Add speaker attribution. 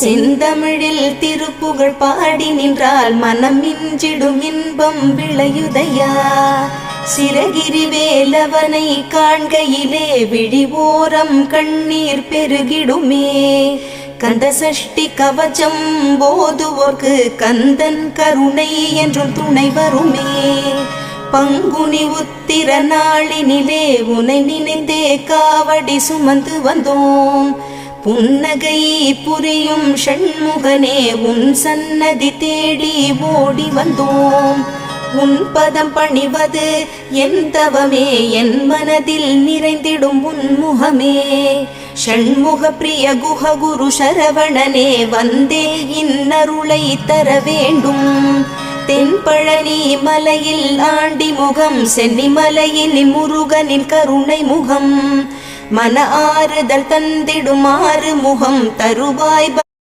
Speaker 1: செந்தமிழில் திருப்புகழ் பாடி நின்றால் மனம் மிஞ்சிடும் இன்பம் விளையுதையா? சிறகிரி வேலவனை காண்கையிலே விழிவோரம் கண்ணீர் பெருகிடுமே. கந்த சஷ்டி கவச்சம் போதுவோர்க்கு கந்தன் கருணை என்றும் துணை வருமே. பங்குனி உத்திர நாளினிலே உனை நினைந்தே காவடி சுமந்து வந்தோம். புன்னகை புரியும் ஷண்முகனே உன் சன்னதி தேடி ஓடி வந்தோம். உன் பதம் பணிவது என் தவமே என் மனதில் நிறைந்திடும் உன்முகமே ஷண்முக பிரிய குஹ குரு சரவணனே வந்தே இன்னருளை தர வேண்டும். தென்பழனி மலையில் ஆண்டி முகம் சென்னி மலையில் முருகனின் கருணை முகம். மன ஆறுதல் தந்திடுமாறு முகம் தருவாய்